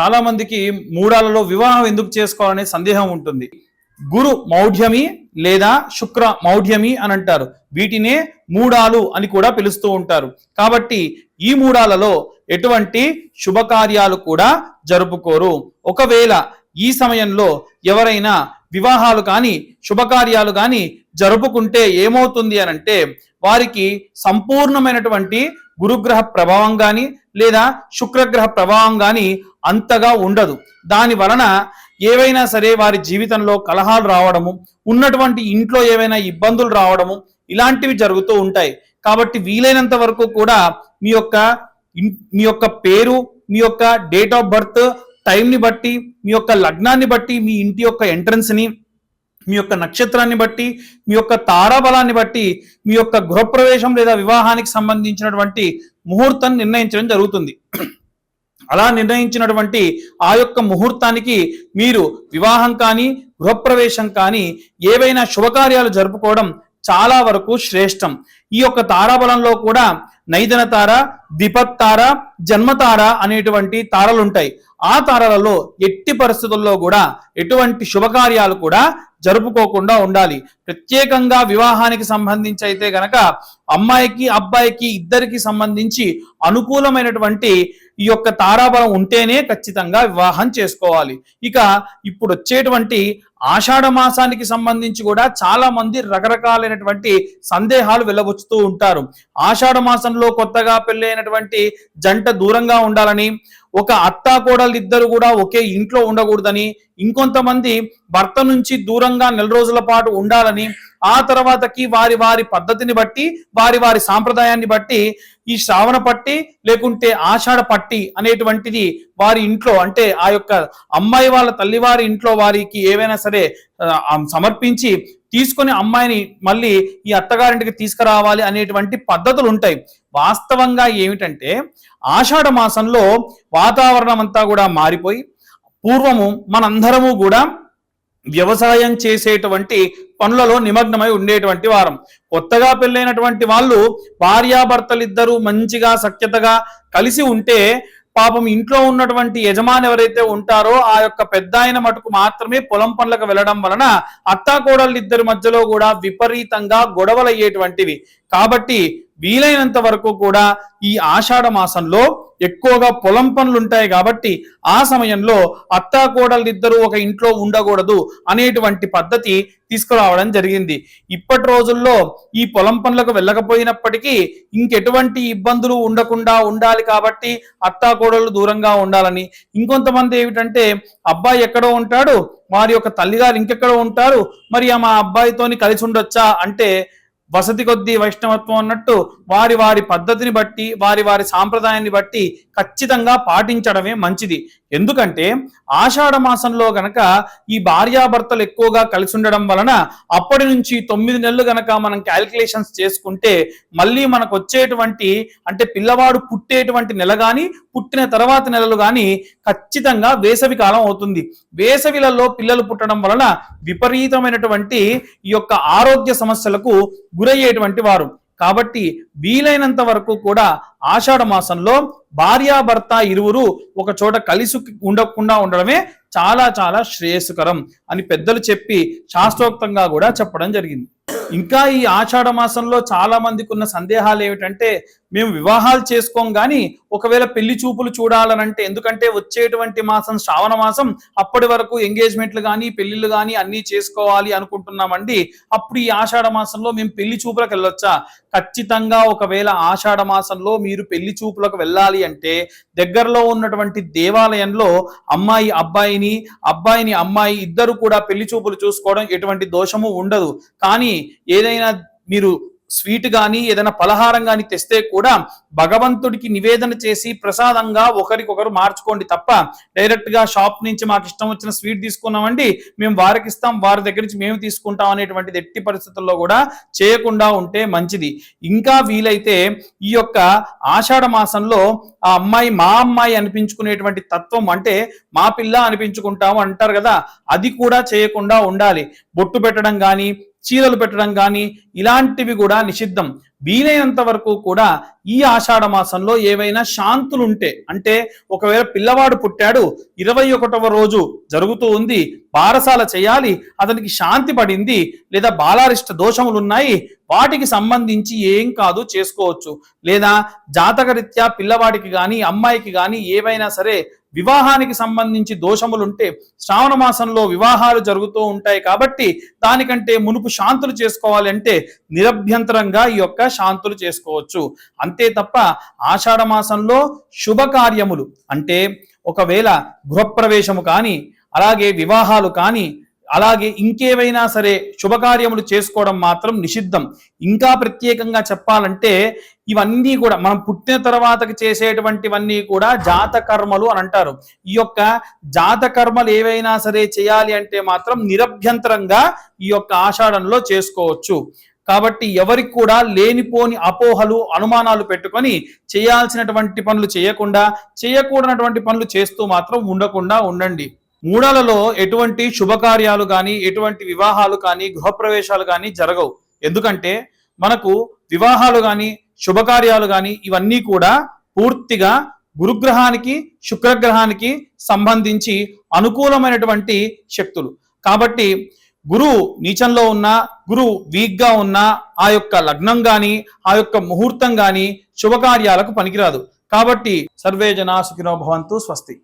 చాలా మందికి మూడాలలో వివాహం ఎందుకు చేసుకోవాలనే సందేహం ఉంటుంది. గురు మౌఢ్యమి లేదా శుక్ర మౌఢ్యమి అని అంటారు. వీటినే మూడాలు అని కూడా పిలుస్తూ ఉంటారు. కాబట్టి ఈ మూడాలలో ఎటువంటి శుభకార్యాలు కూడా జరుపుకోరు. ఒకవేళ ఈ సమయంలో ఎవరైనా వివాహాలు కానీ శుభకార్యాలు కానీ జరుపుకుంటే ఏమవుతుంది అని అంటే వారికి సంపూర్ణమైనటువంటి గురుగ్రహ ప్రభావం కానీ లేదా శుక్రగ్రహ ప్రభావం కానీ అంతగా ఉండదు. దాని వలన ఏవైనా సరే వారి జీవితంలో కలహాలు రావడము ఉన్నటువంటి ఇంట్లో ఏవైనా ఇబ్బందులు రావడము ఇలాంటివి జరుగుతూ ఉంటాయి. కాబట్టి వీలైనంత వరకు కూడా మీ యొక్క మీ యొక్క పేరు మీ యొక్క డేట్ ఆఫ్ బర్త్ టైంని బట్టి మీ యొక్క లగ్నాన్ని బట్టి మీ ఇంటి యొక్క ఎంట్రన్స్ని మీ యొక్క నక్షత్రాన్ని బట్టి మీ యొక్క తారాబలాన్ని బట్టి మీ యొక్క గృహప్రవేశం లేదా వివాహానికి సంబంధించినటువంటి ముహూర్తం నిర్ణయించడం జరుగుతుంది. అలా నిర్ణయించినటువంటి ఆ యొక్క ముహూర్తానికి మీరు వివాహం కానీ గృహప్రవేశం కానీ ఏవైనా శుభకార్యాలు జరుపుకోవడం చాలా వరకు శ్రేష్టం. ఈ యొక్క తారాబలంలో కూడా నైదన తార ద్విపత్ తార జన్మతార అనేటువంటి తారలు ఉంటాయి ఆ తారలలో ఎట్టి పరిస్థితుల్లో కూడా ఎటువంటి శుభకార్యాలు కూడా జరుపుకోకుండా ఉండాలి. ప్రత్యేకంగా వివాహానికి సంబంధించి అయితే గనక అమ్మాయికి అబ్బాయికి ఇద్దరికి సంబంధించి అనుకూలమైనటువంటి ఈ యొక్క తారాబలం ఉంటేనే ఖచ్చితంగా వివాహం చేసుకోవాలి. ఇక ఇప్పుడు వచ్చేటువంటి ఆషాఢ మాసానికి సంబంధించి కూడా చాలా మంది రకరకాలైనటువంటి సందేహాలు వెళ్ళవచ్చుతూ ఉంటారు. ఆషాఢ మాసంలో కొత్తగా పెళ్ళైనటువంటి జంట దూరంగా ఉండాలని ఒక అత్తా కోడలు ఇద్దరు కూడా ఒకే ఇంట్లో ఉండకూడదని ఇంకొంతమంది భర్త నుంచి దూరంగా నెల రోజుల పాటు ఉండాలని ఆ తర్వాతకి వారి వారి పద్ధతిని బట్టి వారి వారి సాంప్రదాయాన్ని బట్టి ఈ శ్రావణ పట్టి లేకుంటే ఆషాఢ పట్టి అనేటువంటిది వారి ఇంట్లో అంటే ఆ యొక్క అమ్మాయి వాళ్ళ తల్లివారి ఇంట్లో వారికి ఏవైనా సరే సరే సమర్పించి తీసుకొని అమ్మాయిని మళ్ళీ ఈ అత్తగారింటికి తీసుకురావాలి అనేటువంటి పద్ధతులు ఉంటాయి వాస్తవంగా ఏమిటంటే ఆషాఢ మాసంలో వాతావరణం అంతా కూడా మారిపోయి పూర్వము మనందరము కూడా వ్యవసాయం చేసేటువంటి పనులలో నిమగ్నమై ఉండేటువంటి వారం. కొత్తగా పెళ్ళైనటువంటి వాళ్ళు భార్యాభర్తలిద్దరూ మంచిగా సఖ్యతగా కలిసి ఉంటే పాపం ఇంట్లో ఉన్నటువంటి యజమాని ఎవరైతే ఉంటారో ఆ యొక్క పెద్ద ఆయన మటుకు మాత్రమే పొలం పనులకు వెళ్ళడం వలన అత్తాకోడళ్ళ ఇద్దరి మధ్యలో కూడా విపరీతంగా గొడవలు అయ్యేటువంటివి కాబట్టి వీలైనంత వరకు కూడా ఈ ఆషాఢ మాసంలో ఎక్కువగా పొలం పనులు ఉంటాయి కాబట్టి ఆ సమయంలో అత్తా కోడలిద్దరూ ఒక ఇంట్లో ఉండకూడదు అనేటువంటి పద్ధతి తీసుకురావడం జరిగింది. ఇప్పటి రోజుల్లో ఈ పొలం పనులకు వెళ్ళకపోయినప్పటికీ ఇంకెటువంటి ఇబ్బందులు ఉండకుండా ఉండాలి కాబట్టి అత్తా దూరంగా ఉండాలని. ఇంకొంతమంది ఏమిటంటే అబ్బాయి ఎక్కడో ఉంటాడు వారి యొక్క తల్లిగారు ఇంకెక్కడో ఉంటారు మరి మా అబ్బాయితోని కలిసి ఉండొచ్చా? అంటే వసతి కొద్దీ వైష్ణవత్వం అన్నట్టు వారి వారి పద్ధతిని బట్టి వారి వారి సాంప్రదాయాన్ని బట్టి ఖచ్చితంగా పాటించడమే మంచిది. ఎందుకంటే ఆషాఢ మాసంలో గనక ఈ భార్యాభర్తలు ఎక్కువగా కలిసి ఉండడం వలన అప్పటి నుంచి తొమ్మిది నెలలు గనక మనం క్యాల్కులేషన్స్ చేసుకుంటే మళ్ళీ మనకు వచ్చేటువంటి అంటే పిల్లవాడు పుట్టేటువంటి నెల కానీ పుట్టిన తర్వాత నెలలు కానీ ఖచ్చితంగా వేసవి కాలం అవుతుంది. వేసవిలలో పిల్లలు పుట్టడం వలన విపరీతమైనటువంటి ఈ యొక్క ఆరోగ్య సమస్యలకు గురయ్యేటువంటి వారు. కాబట్టి వీలైనంత వరకు కూడా ఆషాఢ మాసంలో భార్యాభర్త ఇరువురు ఒక చోట కలిసి ఉండకుండా ఉండడమే చాలా చాలా శ్రేయస్కరం అని పెద్దలు చెప్పి శాస్త్రోక్తంగా కూడా చెప్పడం జరిగింది. ఇంకా ఈ ఆషాఢ మాసంలో చాలా మందికి ఉన్న సందేహాలు ఏమిటంటే మేము వివాహాలు చేసుకోం కానీ ఒకవేళ పెళ్ళి చూపులు చూడాలనంటే ఎందుకంటే వచ్చేటువంటి మాసం శ్రావణ మాసం అప్పటి వరకు ఎంగేజ్మెంట్లు కానీ పెళ్ళిళ్ళు కానీ అన్నీ చేసుకోవాలి అనుకుంటున్నామండి. అప్పుడు ఈ ఆషాఢ మాసంలో మేము పెళ్ళి చూపులకు వెళ్ళొచ్చా? ఖచ్చితంగా ఒకవేళ ఆషాఢ మాసంలో మీరు పెళ్ళి చూపులకు వెళ్ళాలి అంటే దగ్గరలో ఉన్నటువంటి దేవాలయంలో అమ్మాయి అబ్బాయిని అబ్బాయిని అమ్మాయి ఇద్దరు కూడా పెళ్ళి చూపులు చూసుకోవడం ఎటువంటి దోషము ఉండదు. కానీ ఏదైనా మీరు స్వీట్ కానీ ఏదైనా పలహారం కానీ తెస్తే కూడా భగవంతుడికి నివేదన చేసి ప్రసాదంగా ఒకరికొకరు మార్చుకోండి తప్ప డైరెక్ట్గా షాప్ నుంచి మాకు ఇష్టం వచ్చిన స్వీట్ తీసుకున్నామండి మేము వారికి ఇస్తాం వారి దగ్గర నుంచి మేము తీసుకుంటాం అనేటువంటిది ఎట్టి పరిస్థితుల్లో కూడా చేయకుండా ఉంటే మంచిది. ఇంకా వీలైతే ఈ యొక్క ఆషాఢ మాసంలో ఆ అమ్మాయి మా అమ్మాయి అనిపించుకునేటువంటి తత్వం అంటే మా పిల్ల అనిపించుకుంటాము అంటారు కదా అది కూడా చేయకుండా ఉండాలి. బొట్టు పెట్టడం కానీ చీరలు పెట్టడం కానీ ఇలాంటివి కూడా నిషిద్ధం. వీలైనంత వరకు కూడా ఈ ఆషాఢ మాసంలో ఏవైనా శాంతులు ఉంటే అంటే ఒకవేళ పిల్లవాడు పుట్టాడు ఇరవై ఒకటవ రోజు జరుగుతూ ఉంది బారసాల చేయాలి అతనికి శాంతి పడింది లేదా బాలారిష్ట దోషములు ఉన్నాయి వాటికి సంబంధించి ఏం కాదు చేసుకోవచ్చు. లేదా జాతకరీత్యా పిల్లవాడికి కానీ అమ్మాయికి కానీ ఏవైనా సరే వివాహానికి సంబంధించి దోషములుంటే శ్రావణ మాసంలో వివాహాలు జరుగుతూ ఉంటాయి కాబట్టి దానికంటే మునుపు శాంతులు చేసుకోవాలంటే నిరభ్యంతరంగా ఈ యొక్క శాంతులు చేసుకోవచ్చు. అంతే తప్ప ఆషాఢ మాసంలో శుభకార్యములు అంటే ఒకవేళ గృహప్రవేశము కానీ అలాగే వివాహాలు కానీ అలాగే ఇంకేవైనా సరే శుభకార్యములు చేసుకోవడం మాత్రం నిషిద్ధం. ఇంకా ప్రత్యేకంగా చెప్పాలంటే ఇవన్నీ కూడా మనం పుట్టిన తర్వాతకి చేసేటువంటివన్నీ కూడా జాతకర్మలు అని అంటారు. ఈ యొక్క జాతకర్మలు ఏవైనా సరే చేయాలి అంటే మాత్రం నిరభ్యంతరంగా ఈ యొక్క ఆషాఢంలో చేసుకోవచ్చు. కాబట్టి ఎవరికి కూడా లేనిపోని అపోహలు అనుమానాలు పెట్టుకొని చేయాల్సినటువంటి పనులు చేయకుండా చేయకూడనటువంటి పనులు చేస్తూ మాత్రం ఉండకుండా ఉండండి. మూడాలలో ఎటువంటి శుభకార్యాలు కానీ ఎటువంటి వివాహాలు కానీ గృహప్రవేశాలు కానీ జరగవు. ఎందుకంటే మనకు వివాహాలు కానీ శుభకార్యాలు కానీ ఇవన్నీ కూడా పూర్తిగా గురుగ్రహానికి శుక్రగ్రహానికి సంబంధించి అనుకూలమైనటువంటి శక్తులు. కాబట్టి గురువు నీచంలో ఉన్నా గురువు వీక్గా ఉన్నా ఆ యొక్క లగ్నం గాని ఆ యొక్క ముహూర్తం కానీ శుభకార్యాలకు పనికిరాదు. కాబట్టి సర్వే జనా సుఖినో భవంతు స్వస్తి.